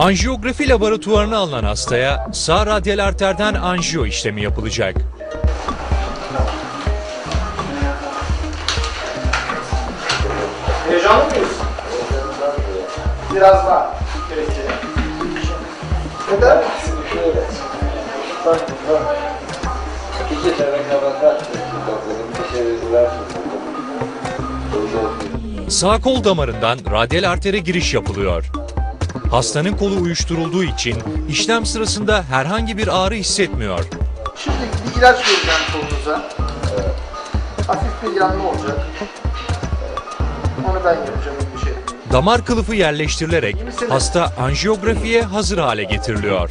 Anjiyografi laboratuvarına alınan hastaya sağ radyal arterden anjiyo işlemi yapılacak. Heyecanlı mıyız? Biraz daha. Peki. Neden? İki tane kabaklar topladım. Bir şey verdiler. Sağ kol damarından radyal artere giriş yapılıyor. Hastanın kolu uyuşturulduğu için işlem sırasında herhangi bir ağrı hissetmiyor. Şimdi bir ilaç vereceğim kolunuza. Hafif bir yanma olacak. Onu ben yapacağım bir şey. Damar kılıfı yerleştirilerek hasta anjiyografiye hazır hale getiriliyor.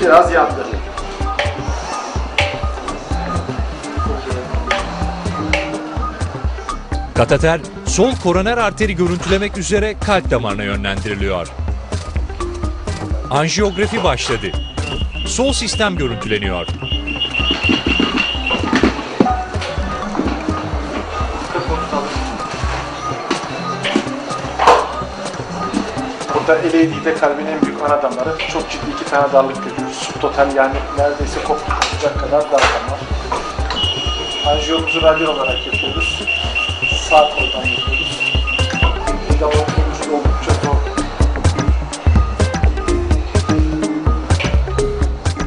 Biraz yandı. Kateter sol koroner arteri görüntülemek üzere kalp damarına yönlendiriliyor. Anjiyografi başladı. Sol sistem görüntüleniyor. Burada LAD'de kalbin en büyük ana damarı. Çok ciddi iki tane darlık görüyoruz. Subtotal yani neredeyse kopacak kadar dar damar. Anjiyomuzu radyal olarak yapıyoruz. Sağ koldan.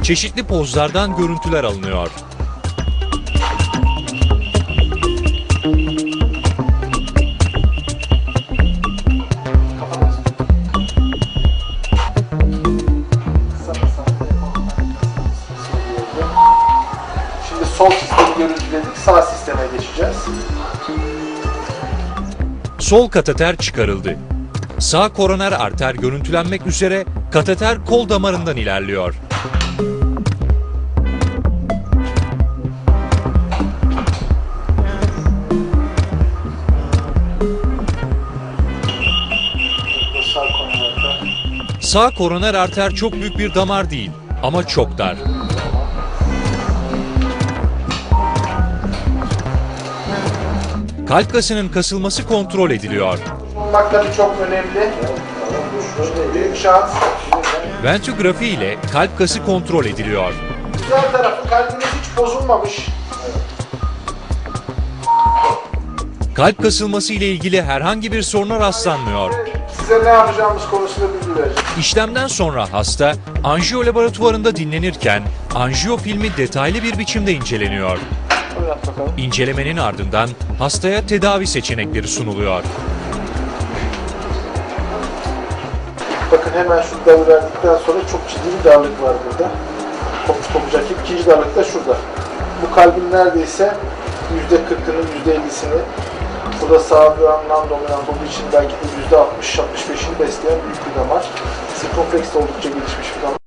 Çeşitli pozlardan görüntüler alınıyor. Şimdi sol sistemi görüntüledik. Sağ sisteme geçeceğiz. Sol kateter çıkarıldı. Sağ koroner arter görüntülenmek üzere kateter kol damarından ilerliyor. Sağ koroner arter çok büyük bir damar değil ama çok dar. Kalp kasının kasılması kontrol ediliyor. Bulmak tabii çok önemli. Büyük şans. Ventografi ile kalp kası kontrol ediliyor. Güzel tarafı kalbiniz hiç bozulmamış. Kalp kasılması ile ilgili herhangi bir soruna rastlanmıyor. Size ne yapacağımız konusunda bilgi vereceğim. İşlemden sonra hasta anjiyo laboratuvarında dinlenirken anjiyo filmi detaylı bir biçimde inceleniyor. İncelemenin ardından hastaya tedavi seçenekleri sunuluyor. Bakın hemen şu dalı verdikten sonra çok ciddi bir darlık var burada. Kopmuş kopacak. İkinci darlık da şurada. Bu kalbin neredeyse yüzde kırkının yüzde ellisini burada sağ bir anlam dominant olduğu için belki de yüzde altmış, altmış beşini besleyen büyük bir damar. Sirkonfleks de oldukça gelişmiş bir damar.